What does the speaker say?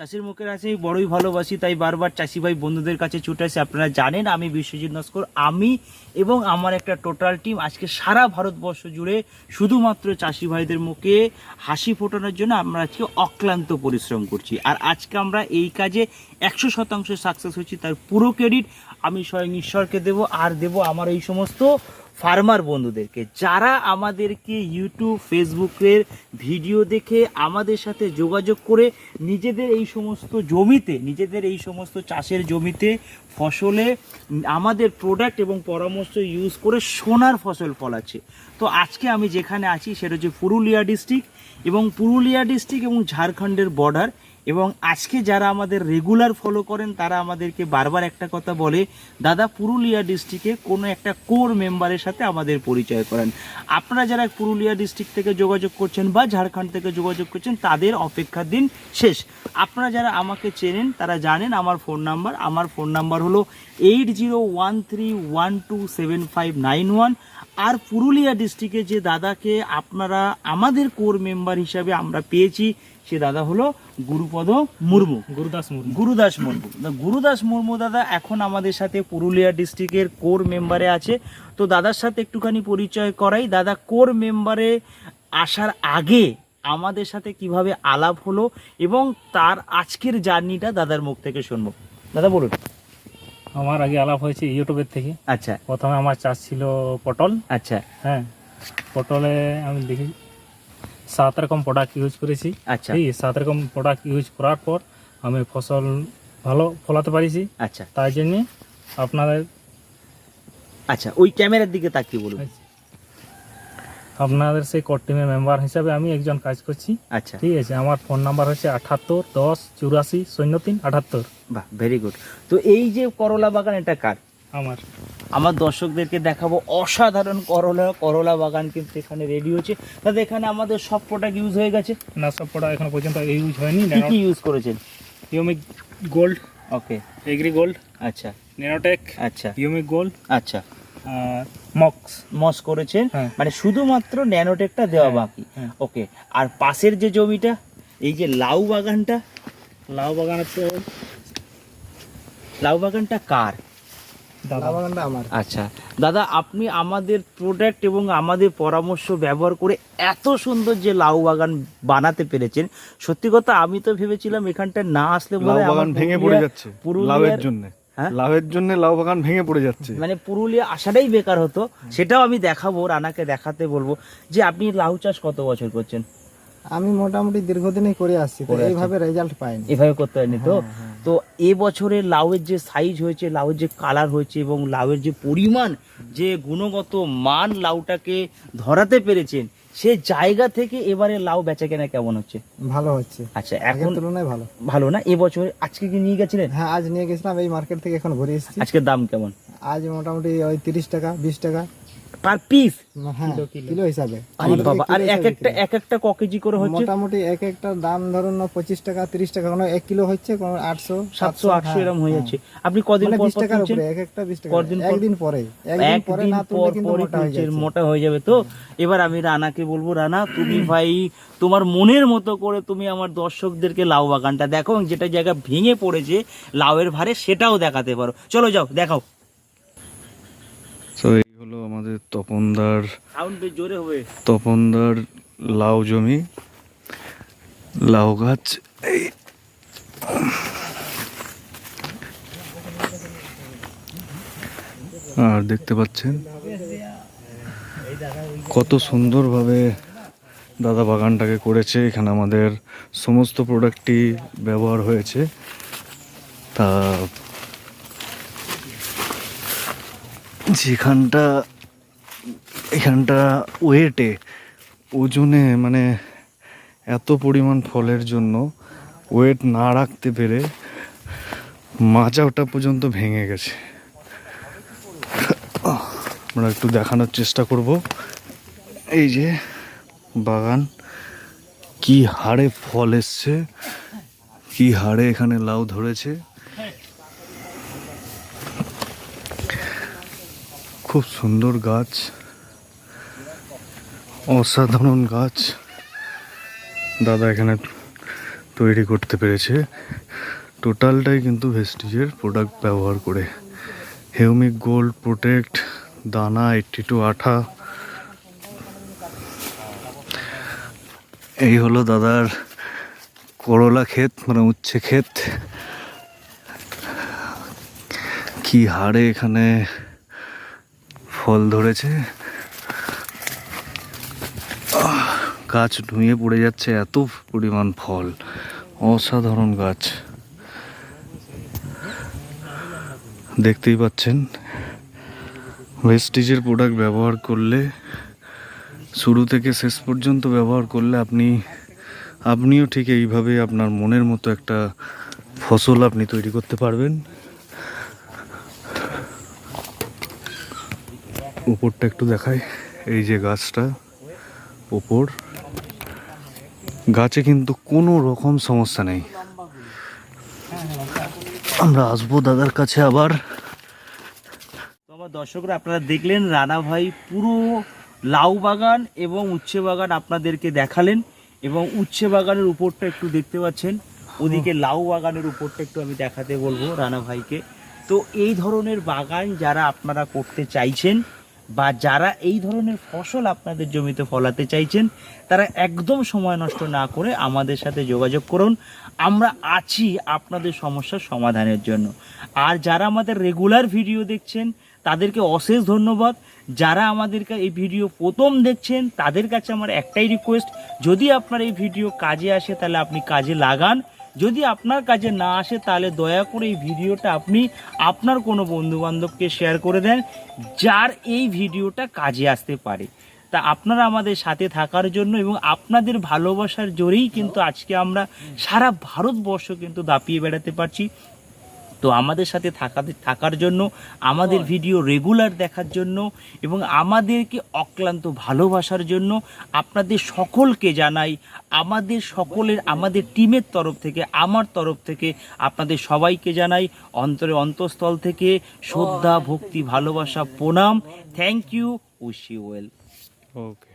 চাষির মুখের আছে বড়ই ভালোবাসি, তাই বারবার চাষি ভাই বন্ধুদের কাছে ছুটে আসি। আপনারা জানেন, আমি বিশ্বজিৎ নস্কর, আমি এবং আমার একটা টোটাল টিম আজকে সারা ভারতবর্ষ জুড়ে শুধুমাত্র চাষি ভাইদের মুখে হাসি ফোটানোর জন্য আমরা আজকে অক্লান্ত পরিশ্রম করছি। আর আজকে আমরা এই কাজে একশো শতাংশ সাকসেস হচ্ছি তার পুরো ক্রেডিট আমি স্বয়ং ঈশ্বরকে দেব, আর দেব আমার এই সমস্ত ফার্মার বন্ধুদেরকে, যারা আমাদেরকে ইউটিউব ফেসবুকের ভিডিও দেখে আমাদের সাথে যোগাযোগ করে নিজেদের এই সমস্ত জমিতে, নিজেদের এই সমস্ত চাষের জমিতে ফসলে আমাদের প্রোডাক্ট এবং পরামর্শ ইউজ করে সোনার ফসল ফলাচ্ছে। তো আজকে আমি যেখানে আছি, সেটা হচ্ছে পুরুলিয়া ডিস্ট্রিক্ট এবং পুরুলিয়া ডিস্ট্রিক্ট এবং ঝাড়খণ্ডের বর্ডার এবং আজকে যারা আমাদের রেগুলার ফলো করেন, তারা আমাদেরকে বারবার একটা কথা বলে, দাদা, পুরুলিয়া ডিস্ট্রিক্টে কোনো একটা কোর মেম্বারের সাথে আমাদের পরিচয় করেন। আপনারা যারা পুরুলিয়া ডিস্ট্রিক্ট থেকে যোগাযোগ করছেন বা ঝাড়খণ্ড থেকে যোগাযোগ করছেন, তাদের অপেক্ষার দিন শেষ। আপনারা যারা আমাকে চেনেন, তারা জানেন আমার ফোন নাম্বার আমার ফোন নাম্বার হলো eight zero one three one two seven five nine one আর পুরুলিয়া ডিস্ট্রিক্টে যে দাদাকে আপনারা, আমাদের কোর মেম্বার হিসাবে আমরা পেয়েছি সে দাদা হলো গুরুপদ মুর্মু। গুরুদাস মুর্মু। গুরুদাস মুর্মু। গুরুদাস মুর্মু দাদা এখন আমাদের সাথে পুরুলিয়া ডিস্ট্রিক্টের কোর মেম্বারে আছে। তো দাদার সাথে একটুখানি পরিচয় করাই। দাদা কোর মেম্বারে আসার আগে আমাদের সাথে কীভাবে আলাপ হলো এবং তার আজকের জার্নিটা দাদার মুখ থেকে শুনব। দাদা বলুন। আমার আগে আলাপ হয়েছে ইউটিউবের থেকে। আচ্ছা। প্রথমে আমার চাষ ছিল পটল। আচ্ছা। হ্যাঁ পটলে আমি দেখি সাত রকম প্রোডাক্ট ইউজ করেছি। আচ্ছা। এই সাত রকম প্রোডাক্ট ইউজ করার পর আমি ফসল ভালো ফলাতে পারিছি। আচ্ছা। তাই জন্যে আপনাদের আচ্ছা ওই ক্যামেরার দিকে তাকিয়ে বলুন। আপনাদের সেই কোর টিমের মেম্বার হিসাবে আমি একজন কাজ করছি। আচ্ছা। ঠিক আছে আমার ফোন নাম্বার হচ্ছে আঠাত্তর দশ চুরাশি শূন্য তিন আঠাত্তর। বাহ ভেরি গুড তো এই যে করলা বাগান এটা কার? আমার। আমার দর্শকদেরকে দেখাবো অসাধারণ করলা করলা বাগান কিন্তু এখানে রেডি হচ্ছে দাদা এখানে আমাদের সব প্রোডাক্ট ইউজ হয়ে গেছে। না সব প্রোডাক্ট এখনও পর্যন্ত ইউজ হয়নি কি কি ইউজ করেছেন? Humic gold okay agri gold আচ্ছা। নেনোটেক আচ্ছা। ইউমিক গোল্ড আচ্ছা। মক্স মস করেছেন? হ্যাঁ। মানে শুধুমাত্র ন্যানোটেকটা দেওয়া হ্যাঁ, বাকি? হ্যাঁ। ওকে আর পাশের যে জমিটা এই যে লাউ বাগানটা লাউ বাগানের তো লাউ বাগানটা কার? দাদা। আমার আচ্ছা। দাদা আপনি আমাদের প্রোডাক্ট এবং আমাদের পরামর্শ ব্যবহার করে এত সুন্দর যে লাউ বাগান বানাতে পেরেছেন সত্যি কথা আমি তো ভেবেছিলাম এখানটা না আসলে লাউ বাগান ভেঙে পড়ে যাচ্ছে লাউয়ের জন্য। হ্যাঁ? লাউয়ের জন্য লাউ বাগান ভেঙে পড়ে যাচ্ছে। মানে পুরুলিয়া আসাটাই বেকার হতো সেটাও আমি দেখাবো রানাকে দেখাতে বলব যে আপনি লাউ চাষ কত বছর করছেন? আমি মোটামুটি দীর্ঘদিনই করে আসছি। এইভাবে রেজাল্ট পাইনি। এভাবে করতে হয়নি তো? হ্যাঁ, হ্যাঁ। তো এবছরে লাউয়ের যে সাইজ হয়েছে লাউয়ের যে কালার হয়েছে এবং লাউয়ের যে পরিমাণ যে গুণগত মান লাউটাকে ধরাতে পেরেছেন সে জায়গা থেকে এবারে লাউ বেচা কেনা কেমন হচ্ছে? ভালো হচ্ছে। আচ্ছা এখন তুলনায় ভালো। ভালো না? এবছর আজকে কি নিয়ে গেছিলেন? হ্যাঁ আজ নিয়ে গেছিলাম এই মার্কেট থেকে এখন ঘুরে এসেছি। আজকের দাম কেমন? আজ মোটামুটি ওই তিরিশ টাকা বিশ টাকা। পার পিস হ্যাঁ কিলো, কিলো। হিসাবে। বাবা আর এক একটা এক একটা ক কেজি করে হচ্ছে? মোটামুটি এক একটা দাম ধরুন না পঁচিশ টাকা তিরিশ টাকা কোনো এক কিলো হচ্ছে কোনো আটশো সাতশো আটশো হ্যাঁ, এরকম হয়ে হ্যাঁ। যাচ্ছে। আপনি কদিন মানে পর টাকার উপরে এক একটা বিশ টাকা কদিন একদিন পরে একদিন পরে না পর মোটা হয়ে মোটা হয়ে যাবে তো? এবার আমি রানাকে বলব রানা তুমি ভাই তোমার মনের মতো করে তুমি আমার দর্শকদেরকে লাউ বাগানটা দেখো যেটা জায়গা ভেঙে পড়েছে লাউয়ের ভারে সেটাও দেখাতে পারো। চলো যাও দেখাও। হলো আমাদের তপনদার জোরে হবে। তপনদার লাউ জমি লাউ গাছ এই। আর দেখতে পাচ্ছেন কত সুন্দরভাবে দাদা বাগানটাকে করেছে। এখানে আমাদের সমস্ত প্রোডাক্টই ব্যবহার হয়েছে। তা যেখানটা, এখানটা ওয়েটে, ওজনে মানে এত পরিমাণ ফলের জন্য ওয়েট না রাখতে পেরে মাচা ওটা পর্যন্ত ভেঙে গেছে। আমরা একটু দেখানোর চেষ্টা করব। এই যে বাগান, কি হারে ফল এসছে, কি হারে এখানে লাউ ধরেছে। খুব সুন্দর গাছ, অসাধারণ গাছ। দাদা এখানে তৈরি করতে পেরেছে। টোটালটাই কিন্তু ভেস্টিজের প্রোডাক্ট ব্যবহার করে। হেউমিক গোল্ড প্রোটেক্ট, দানা এইট্টি টু আঠা। এই হলো দাদার করলা ক্ষেত মানে উচ্ছে ক্ষেত। কি হারে এখানে ফল ধরেছে। গাছ নুয়ে পড়ে যাচ্ছে, এত পরিমাণ ফল। অসাধারণ গাছ। দেখতেই পাচ্ছেন ওয়েস্টিজের প্রোডাক্ট ব্যবহার করলে, শুরু থেকে শেষ পর্যন্ত ব্যবহার করলে আপনি, আপনিও ঠিক এইভাবে আপনার মনের মতো একটা ফসল আপনি তৈরি করতে পারবেন। উপরটা একটু দেখায় এই যে গাছটা উপর। গাছে কিন্তু কোনো রকম সমস্যা নেই। আমরা আসব দাদার কাছে আবার। আমার দর্শকরা আপনারা দেখলেন রানা ভাই পুরো লাউ বাগান এবং উচ্ছে বাগান আপনাদেরকে দেখালেন এবং উচ্ছে বাগানের উপরটা একটু দেখতে পাচ্ছেন। ওদিকে লাউ বাগানের উপরটা একটু আমি দেখাতে বলব রানা ভাইকে। তো এই ধরনের বাগান যারা আপনারা করতে চাইছেন বা যারা এই ধরনের ফসল আপনাদের জমিতে ফলাতে চাইছেন, তারা একদম সময় নষ্ট না করে আমাদের সাথে যোগাযোগ করুন। আমরা আছি আপনাদের সমস্যার সমাধানের জন্য। আর যারা আমাদের রেগুলার ভিডিও দেখছেন, তাদেরকে অশেষ ধন্যবাদ। যারা আমাদেরকে এই ভিডিও প্রথম দেখছেন, তাদের কাছে আমার একটাই রিকোয়েস্ট যদি আপনার এই ভিডিও কাজে আসে, তাহলে আপনি কাজে লাগান। যদি আপনার কাজে না আসে, তাহলে দয়া করে এই ভিডিওটা আপনি আপনার কোনো বন্ধুবান্ধবকে শেয়ার করে দেন, যার এই ভিডিওটা কাজে আসতে পারে। তা আপনারা আমাদের সাথে থাকার জন্য এবং আপনাদের ভালোবাসার জোরেই কিন্তু আজকে আমরা সারা ভারতবর্ষ কিন্তু দাপিয়ে বেড়াতে পারছি। তো আমাদের সাথে থাকা থাকার জন্য আমাদের ভিডিও রেগুলার দেখার জন্য এবং আমাদেরকে অক্লান্ত ভালোবাসার জন্য আপনাদের সকলকে জানাই আমাদের সকলের আমাদের টিমের তরফ থেকে আমার তরফ থেকে আপনাদের সবাইকে জানাই অন্তরে অন্তঃস্থল থেকে শ্রদ্ধা ভক্তি ভালোবাসা প্রণাম। Thank you wish you well okay